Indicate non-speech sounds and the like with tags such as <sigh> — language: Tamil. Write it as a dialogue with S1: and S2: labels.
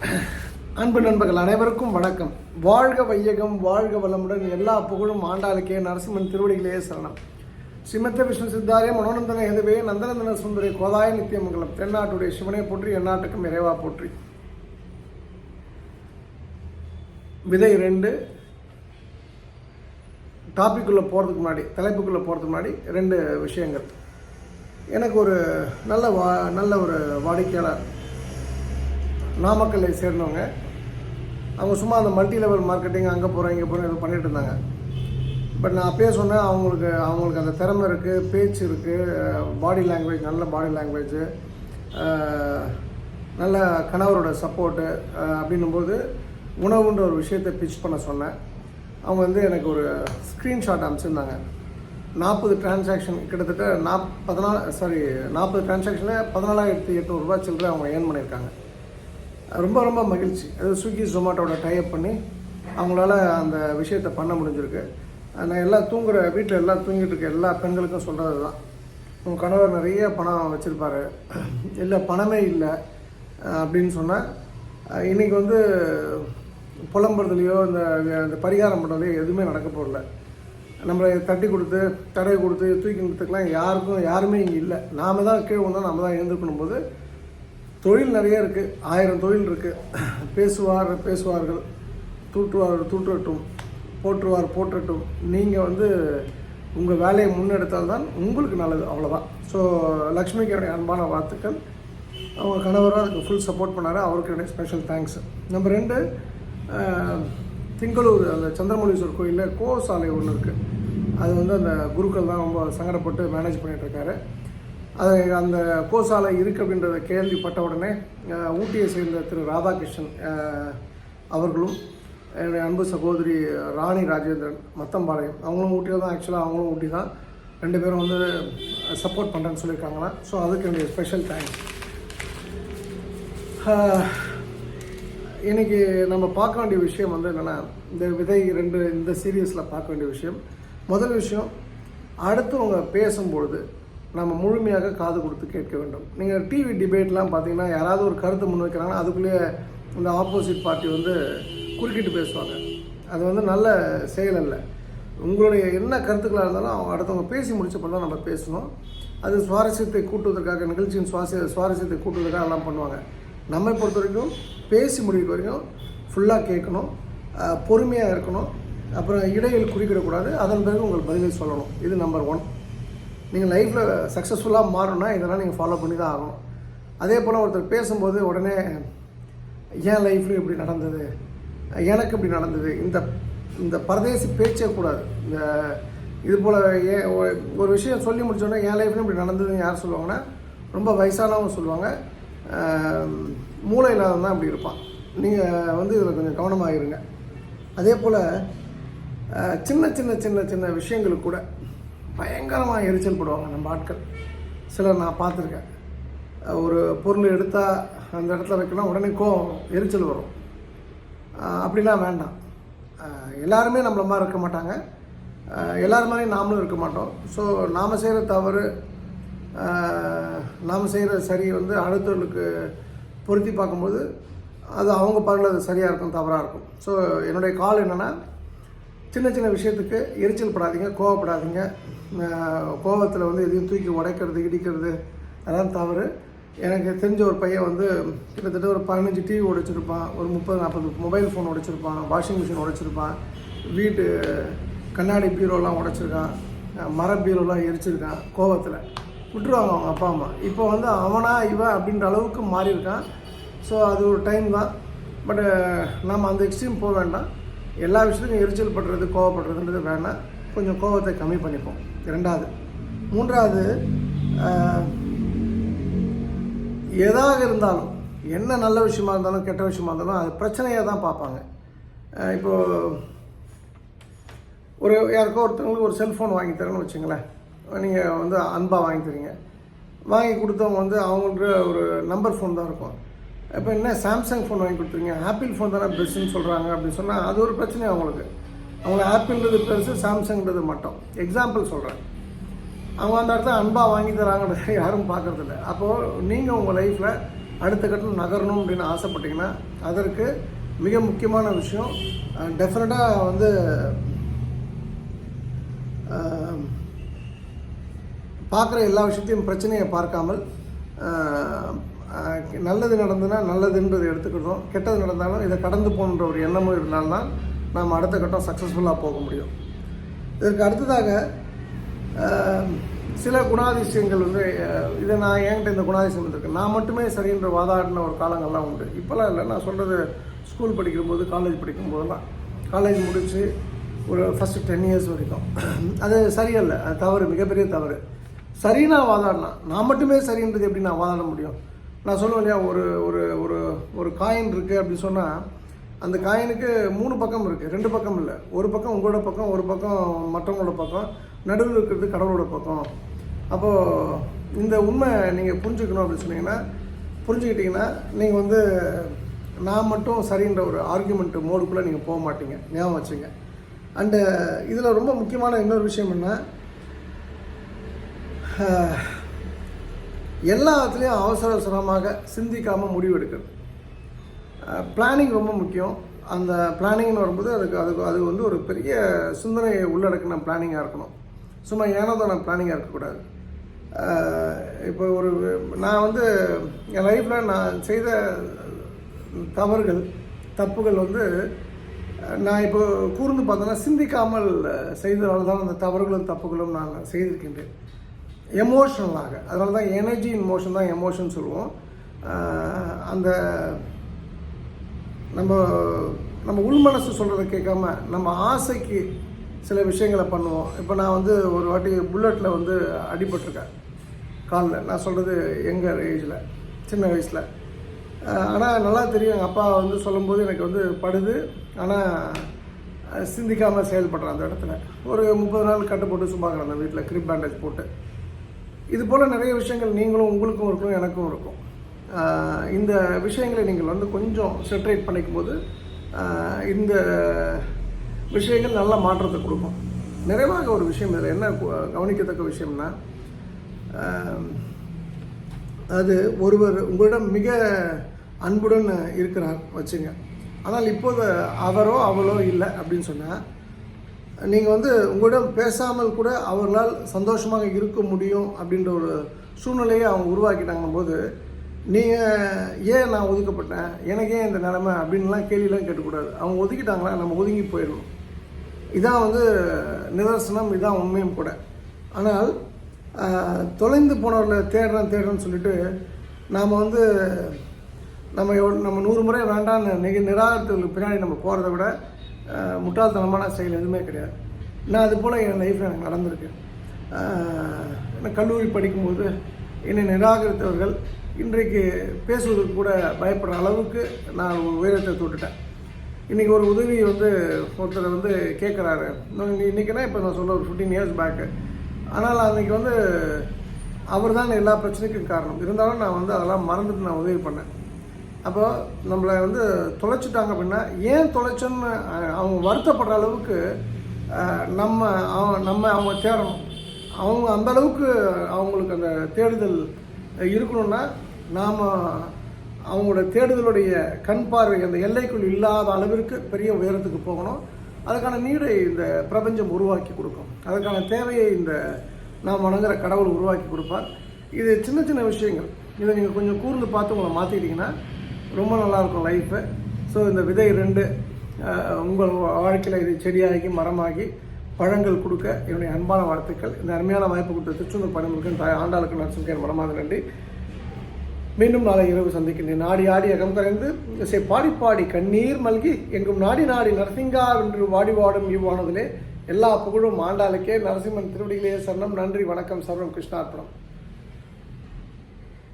S1: அன்பு நண்பர்கள் அனைவருக்கும் வணக்கம். வாழ்க வையகம் வாழ்க வளமுடன் எல்லா புகழும் ஆண்டாளுக்கே நரசிம்மன் திருவடிகளே சரணம். ஸ்ரீமத்த விஷ்ணு சித்தாரிய மனோநந்தன ஹெதுவே நந்தநந்தன சுந்தரி கோதாய நித்தியமங்கலம் தென்னாட்டுடைய சிவனை போற்றி எந்நாட்டுக்கும் இறைவா போற்றி. விதை ரெண்டு டாப்பிக்குள்ளே போகிறதுக்கு முன்னாடி தலைப்புக்குள்ளே போகிறதுக்கு முன்னாடி ரெண்டு விஷயங்கள். எனக்கு ஒரு நல்ல வா நல்ல ஒரு வாடிக்கையாளர் நாமக்கல்லை சேர்ந்தவங்க. அவங்க சும்மா அந்த மல்டி லெவல் மார்க்கெட்டிங் அங்கே போகிறோம் இங்கே போகிறோம் இது பண்ணிகிட்டு இருந்தாங்க. பட் நான் அப்பயே சொன்னேன் அவங்களுக்கு அவங்களுக்கு அந்த திறமை இருக்குது பேச்சு இருக்குது பாடி லாங்குவேஜ் நல்ல பாடி லாங்குவேஜு நல்ல கணவரோட சப்போர்ட்டு அப்படின்னும்போது உணவுன்ற ஒரு விஷயத்தை பிச் பண்ண சொன்னேன். அவங்க வந்து எனக்கு ஒரு ஸ்க்ரீன்ஷாட் அனுப்பிச்சிருந்தாங்க. நாற்பது டிரான்சாக்ஷன் கிட்டத்தட்ட நாப் பதினாலு சாரி நாற்பது டிரான்சாக்ஷனில் பதினாலாயிரத்தி எட்நூறுரூவா சில்லறை அவங்க ஏர்ன் பண்ணியிருக்காங்க. ரொம்ப ரொம்ப மகிழ்ச்சி. அது ஸ்விக்கி ஜொமேட்டோட டைப் பண்ணி அவங்களால அந்த விஷயத்தை பண்ண முடிஞ்சிருக்கு. நான் எல்லாம் தூங்குற வீட்டில் எல்லாம் தூங்கிட்டு இருக்க எல்லா பெண்களுக்கும் சொல்கிறது தான் உங்கள் கணவர் நிறைய பணம் வச்சுருப்பாரு. இல்லை பணமே இல்லை அப்படின்னு சொன்னால் இன்றைக்கி வந்து புலம்புறதுலையோ இந்த இந்த பரிகாரம் பண்ணுறதுலையோ எதுவுமே நடக்க போகல நம்மளை தட்டி கொடுத்து தடவை கொடுத்து தூக்கி நிறுத்துக்கெலாம். யாருக்கும் யாருமே இங்கே இல்லை. நாம தான் கீழே வந்தால் நாம தான் எழுந்திருக்கணும் போது தொழில் நிறைய இருக்குது ஆயிரம் தொழில் இருக்குது பேசுவார் பேசுவார்கள். தூற்றுவார் தூற்றட்டும். போற்றுவார் போற்றட்டும். நீங்கள் வந்து உங்கள் வேலையை முன்னெடுத்தால் தான் உங்களுக்கு நல்லது. அவ்வளோதான் ஸோ லக்ஷ்மிக்கு என்னுடைய அன்பான வாழ்த்துக்கள். அவங்க கணவராக அதுக்கு ஃபுல் சப்போர்ட் பண்ணார். அவருக்கு என்னுடைய ஸ்பெஷல் தேங்க்ஸ் நம்பர் ரெண்டு திங்களூர் அந்த சந்திரமொழீஸ்வர் கோயிலில் கோ சாலை ஒன்று இருக்குது அது வந்து அந்த குருக்கள் தான் ரொம்ப சங்கடப்பட்டு மேனேஜ் பண்ணிகிட்ருக்காரு அது அந்த கோசாலை இருக்குது அப்படின்றத கேள்விப்பட்ட உடனே ஊட்டியை சேர்ந்த திரு ராதாகிருஷ்ணன் அவர்களும் என்னுடைய அன்பு சகோதரி ராணி ராஜேந்திரன் மத்தம்பாளையம் அவங்களும் ஊட்டியில் தான் ஆக்சுவலாக அவங்களும் ஊட்டி தான் ரெண்டு பேரும் வந்து சப்போர்ட் பண்ணுறேன்னு சொல்லியிருக்காங்கன்னா ஸோ அதுக்கு என்னுடைய ஸ்பெஷல் தேங்க்ஸ் இன்றைக்கி நம்ம பார்க்க வேண்டிய விஷயம் வந்து என்னென்னா இந்த விதை ரெண்டு இந்த சீரியஸில் பார்க்க வேண்டிய விஷயம். முதல் விஷயம் அடுத்தவங்க பேசும்பொழுது நம்ம முழுமையாக காது கொடுத்து கேட்க வேண்டும். நீங்கள் டிவி டிபேட்லாம் பார்த்தீங்கன்னா யாராவது ஒரு கருத்து முன்வைக்கிறாங்கன்னா அதுக்குள்ளேயே இந்த ஆப்போசிட் பார்ட்டி வந்து குறுக்கிட்டு பேசுவாங்க. அது வந்து நல்ல செயல் அல்ல. உங்களுடைய என்ன கருத்துக்களாக இருந்தாலும் அவங்க அடுத்தவங்க பேசி முடிச்சப்போ தான் நம்ம பேசணும். அது சுவாரஸ்யத்தை கூட்டுவதற்காக நிகழ்ச்சியின் சுவாரஸ்ய சுவாரஸ்யத்தை கூட்டுவதற்காக எல்லாம் பண்ணுவாங்க. நம்மை பொறுத்த வரைக்கும் பேசி முடிக்கிற வரைக்கும் ஃபுல்லாக கேட்கணும். பொறுமையாக இருக்கணும். அப்புறம் இடையில் குறிக்கிடக்கூடாது. அதன் பிறகு உங்கள் பதிலை சொல்லணும். இது நம்பர் ஒன் நீங்கள் லைஃப்பில் சக்ஸஸ்ஃபுல்லாக மாறணும்னா இதெல்லாம் நீங்கள் ஃபாலோ பண்ணி தான் ஆகணும். அதே போல் ஒருத்தர் பேசும்போது உடனே என் லைஃப்லையும் இப்படி நடந்தது? எனக்கு இப்படி நடந்தது? இந்த இந்த பரதேசி பேச்சே கூடாது. இந்த இது போல் ஏன் ஒரு விஷயம் சொல்லி முடிச்சோடனே என் லைஃப்லையும் இப்படி நடந்ததுன்னு யார் சொல்லுவாங்கன்னா ரொம்ப வயசானவங்க சொல்லுவாங்க. மூளை இல்லாதவன் தான் இப்படி இருப்பான். நீங்கள் வந்து இதில் கொஞ்சம் கவனமாக இருங்க. அதே போல் சின்ன சின்ன சின்ன சின்ன விஷயங்களுக்கு கூட பயங்கரமாக எரிச்சல் போடுவாங்க நம்ம ஆட்கள். சிலர் நான் பார்த்துருக்கேன். ஒரு பொருள் எடுத்தால் அந்த இடத்துல வைக்கலாம் உடனே கோவம் எரிச்சல் வரும். அப்படிலாம் வேண்டாம். எல்லாருமே நம்மள மாதிரி இருக்க மாட்டாங்க. அஹ், எல்லார் மாதிரியும் நாமளும் இருக்க மாட்டோம். ஸோ நாம் செய்கிற தவறு நாம் செய்கிற சரி வந்து அடுத்தவர்களுக்கு பொருத்தி பார்க்கும்போது அது அவங்க பார்க்கல அது சரியாக இருக்கும் தவறாக இருக்கும். ஸோ என்னுடைய கால் என்னென்னா சின்ன சின்ன விஷயத்துக்கு எரிச்சல் படாதீங்க கோவப்படாதீங்க. கோவத்தில் வந்து எதையும் தூக்கி உடைக்கிறது இடிக்கிறது அதெல்லாம் தவறு. எனக்கு தெரிஞ்ச ஒரு பையன் வந்து கிட்டத்தட்ட ஒரு பதினஞ்சு டிவி உடைச்சிருப்பான் ஒரு முப்பது நாற்பது மொபைல் ஃபோன் உடைச்சிருப்பான் வாஷிங் மிஷின் உடைச்சிருப்பான் வீட்டு கண்ணாடி பீரோலாம் உடைச்சிருக்கான் மர பீரோலாம் எரிச்சிருக்கான் கோவத்தில். விட்டுருவாங்க அவங்க அப்பா அம்மா. இப்போ வந்து அவனா இவன் அப்படின்ற அளவுக்கு மாறியிருக்கான். ஸோ அது ஒரு டைம் தான். பட்டு நம்ம அந்த எக்ஸ்ட்ரீம் போக வேண்டாம். எல்லா விஷயத்துக்கும் எரிச்சல் படுறது கோவப்படுறதுன்றது வேணால் கொஞ்சம் கோவத்தை கம்மி பண்ணிப்போம். ரெண்டாவது மூன்றாவது எதாக இருந்தாலும் என்ன நல்ல விஷயமா இருந்தாலும் கெட்ட விஷயமா இருந்தாலும் அது பிரச்சனையாக தான் பார்ப்பாங்க. இப்போது ஒரு யாருக்கோ ஒருத்தவங்களுக்கு ஒரு செல்ஃபோன் வாங்கி தரேன்னு வச்சுங்களேன். நீங்கள் வந்து அன்பாக வாங்கி தரீங்க. வாங்கி கொடுத்தவங்க வந்து அவங்கள்ட்ட ஒரு நம்பர் ஃபோன் தான் இருக்கும். இப்போ என்ன சாம்சங் ஃபோன் வாங்கி கொடுத்துருங்க. ஆப்பிள் ஃபோன் தானே பெஸ்ட்டுன்னு சொல்கிறாங்க அப்படின்னு சொன்னால் அது ஒரு பிரச்சனை அவங்களுக்கு. அவங்க ஆப்பிள்ன்றது பெருசு சாம்சங்ன்றது மட்டும். எக்ஸாம்பிள் சொல்கிறேன் அவங்க அந்த இடத்துல அன்பாக வாங்கி தராங்கன்றத <laughs> யாரும் பார்க்கறதில்ல அப்போது நீங்கள் உங்கள் லைஃப்பில் அடுத்த கட்டம் நகரணும் அப்படின்னு ஆசைப்பட்டீங்கன்னா அதற்கு மிக முக்கியமான விஷயம் டெஃபினட்டாக வந்து பார்க்குற எல்லா விஷயத்தையும் பிரச்சனையை பார்க்காமல் நல்லது நடந்ததுன்னா நல்லதுன்றதை எடுத்துக்கிட்டோம். கெட்டது நடந்தாலும் இதை கடந்து போகணுன்ற ஒரு எண்ணமும் இருந்தால்தான் நாம் அடுத்த கட்டம் சக்ஸஸ்ஃபுல்லாக போக முடியும். இதற்கு அடுத்ததாக சில குணாதிசயங்கள் வந்து இதை நான் என்கிட்ட இந்த குணாதிசயம் இருக்கு நான் மட்டுமே சரின்ற வாதாடின ஒரு காலங்கள்லாம் உண்டு. இப்போல்லாம் இல்லை. நான் சொல்கிறது ஸ்கூல் படிக்கும்போது காலேஜ் படிக்கும்போதெல்லாம் காலேஜ் முடித்து ஒரு ஃபஸ்ட்டு டென் இயர்ஸ் வரைக்கும். அது சரியல்ல. அது தவறு மிகப்பெரிய தவறு. சரி நான் வாதாடினா நான் மட்டுமே சரின்றது எப்படி நான் வாதாட முடியும்? நான் சொல்லுவேன் இல்லையா ஒரு ஒரு ஒரு ஒரு காயின் இருக்குது அப்படின்னு சொன்னால் அந்த காயினுக்கு மூணு பக்கம் இருக்குது ரெண்டு பக்கம் இல்லை. ஒரு பக்கம் உங்களோட பக்கம் ஒரு பக்கம் மற்றவங்களோட பக்கம் நடுவில் இருக்கிறது கடவுளோட பக்கம். அப்போது இந்த உண்மை நீங்கள் புரிஞ்சுக்கணும் அப்படின்னு சொன்னீங்கன்னா புரிஞ்சுக்கிட்டிங்கன்னா நீங்கள் வந்து நான் மட்டும் சரின்ற ஒரு ஆர்குமெண்ட்டு மோடுக்குள்ளே நீங்கள் போக மாட்டீங்க. ஞாபகம் வச்சுங்க. அண்டு இதில் ரொம்ப முக்கியமான இன்னொரு விஷயம் என்ன? எல்லாத்துலேயும் அவசர அவசரமாக சிந்திக்காமல் முடிவு எடுக்கிறது பிளானிங் ரொம்ப முக்கியம். அந்த பிளானிங்னு வரும்போது அதுக்கு அதுக்கு அது வந்து ஒரு பெரிய சிந்தனையை உள்ளடக்கின பிளானிங்காக இருக்கணும். சும்மா ஏனோதான பிளானிங்காக இருக்கக்கூடாது. இப்போ ஒரு நான் வந்து என் லைஃப்பில் நான் செய்த தவறுகள் தப்புகள் வந்து நான் இப்போ கூர்ந்து பார்த்தோன்னா சிந்திக்காமல் செய்ததால் தான் அந்த தவறுகளும் தப்புகளும் நான் செய்திருக்கின்றேன். எமோஷனலாக அதனால தான் எனர்ஜி இன் மோஷன் தான் எமோஷன் சொல்லுவோம். அந்த நம்ம நம்ம உள் மனசு சொல்கிறத கேட்காம நம்ம ஆசைக்கு சில விஷயங்களை பண்ணுவோம். இப்போ நான் வந்து ஒரு வாட்டி புல்லட்டில் வந்து அடிபட்டிருக்கேன். காலில். நான் சொல்கிறது எங்கள் ஏஜில் சின்ன வயசில். ஆனால் நல்லா தெரியும். எங்கள் அப்பா வந்து சொல்லும்போது எனக்கு வந்து படுது. ஆனால் சிந்திக்காமல் செயல்படுறேன் அந்த இடத்துல. ஒரு முப்பது நாள் கட்டு போட்டு சும்மா கிடந்தேன் வீட்டில் கிரிப் பேண்டேஜ் போட்டு. இது போல் நிறைய விஷயங்கள் நீங்களும் உங்களுக்கும் இருக்கும் எனக்கும் இருக்கும். இந்த விஷயங்களை நீங்கள் வந்து கொஞ்சம் செட்ரேட் பண்ணிக்கும் போது இந்த விஷயங்கள் நல்ல மாற்றத்தை கொடுக்கும். நிறைவாக ஒரு விஷயம் இதில் என்ன கவனிக்கத்தக்க விஷயம்னா அது ஒருவர் உங்களிடம் மிக அன்புடன் இருக்கிறார் வச்சுங்க. ஆனால் இப்போது அவரோ அவளோ இல்லை அப்படின்னு சொன்னால் நீங்கள் வந்து உங்களிடம் பேசாமல் கூட அவர்களால் சந்தோஷமாக இருக்க முடியும் அப்படின்ற ஒரு சூழ்நிலையை அவங்க உருவாக்கிட்டாங்கன்னும் போது நீங்கள் ஏன் நான் ஒதுக்கப்பட்டேன்? எனக்கு ஏன் இந்த நிலைமை? அப்படின்லாம் கேள்விலாம் கேட்கக்கூடாது. அவங்க ஒதுக்கிட்டாங்களா நம்ம ஒதுங்கி போயிடணும். இதான் வந்து நிதர்சனம் இதான் உண்மையும் கூட. ஆனால் தொலைந்து போனவர்களை தேடுறேன் தேடுறேன்னு சொல்லிட்டு நாம் வந்து நம்ம நம்ம நூறு முறை வேண்டான்னு நிக நிராகரத்துக்கு பின்னாடி நம்ம போகிறத விட முட்டாள்தனமான செயல் எதுவுமே கிடையாது. நான் அது போல் என் லைஃப்பில் எனக்கு நடந்திருக்கு. நான் கல்லூரி படிக்கும்போது என்னை நிராகரித்தவர்கள் இன்றைக்கு பேசுவதற்கு கூட பயப்படுற அளவுக்கு நான் உயரத்தை தொட்டுட்டேன். இன்றைக்கி ஒரு உதவி வந்து ஒருத்தர் வந்து கேட்குறாரு இன்றைக்கினா இப்போ நான் சொல்ல ஒரு ஃபிஃப்டீன் இயர்ஸ் பேக்கு ஆனால் அன்றைக்கி வந்து அவர் தான் எல்லா பிரச்சனைக்கும் காரணம். இருந்தாலும் நான் வந்து அதெல்லாம் மறந்துட்டு நான் உதவி பண்ணேன். அப்போ நம்மளை வந்து தொலைச்சிட்டாங்க அப்படின்னா ஏன் தொலைச்சோன்னு அவங்க வருத்தப்படுற அளவுக்கு நம்ம அவன் நம்ம அவங்க தேடணும். அவங்க அந்த அளவுக்கு அவங்களுக்கு அந்த தேடுதல் இருக்கணும்னா நாம் அவங்களோட தேடுதலுடைய கண் பார்வை அந்த எல்லைக்குள் இல்லாத அளவிற்கு பெரிய உயரத்துக்கு போகணும். அதுக்கான நீடை இந்த பிரபஞ்சம் உருவாக்கி கொடுக்கும். அதுக்கான தேவையை இந்த நாம் வணங்குற கடவுள் உருவாக்கி கொடுப்பார். இது சின்ன சின்ன விஷயங்கள். இதை நீங்கள் கொஞ்சம் கூர்ந்து பார்த்து உங்களை மாற்றிக்கிட்டிங்கன்னா ரொம்ப நல்லாயிருக்கும் லைஃபு ஸோ இந்த விதை ரெண்டு உங்கள் வாழ்க்கையில் இது செடியாகி மரமாகி பழங்கள் கொடுக்க என்னுடைய அன்பான வாழ்த்துக்கள். இந்த அருமையான வாய்ப்பு கொடுத்த திருச்செந்தூர் பணிமுருகன் தாய் ஆண்டாளுக்கு நரசிம்கேன் மனமாத நன்றி. மீண்டும் நாளை இரவு சந்திக்கின்றேன். நாடி ஆடி அகம் கரைந்து இசை பாடி பாடி கண்ணீர் மல்கி எங்கும் நாடி நாடி நரசிங்கா என்று வாடி வாடும் இவ்வானதிலே எல்லா புகழும் ஆண்டாளுக்கே. நரசிம்மன் திருவடிகளே சரணம். நன்றி வணக்கம். சர்வம் கிருஷ்ணார்ப்பணம்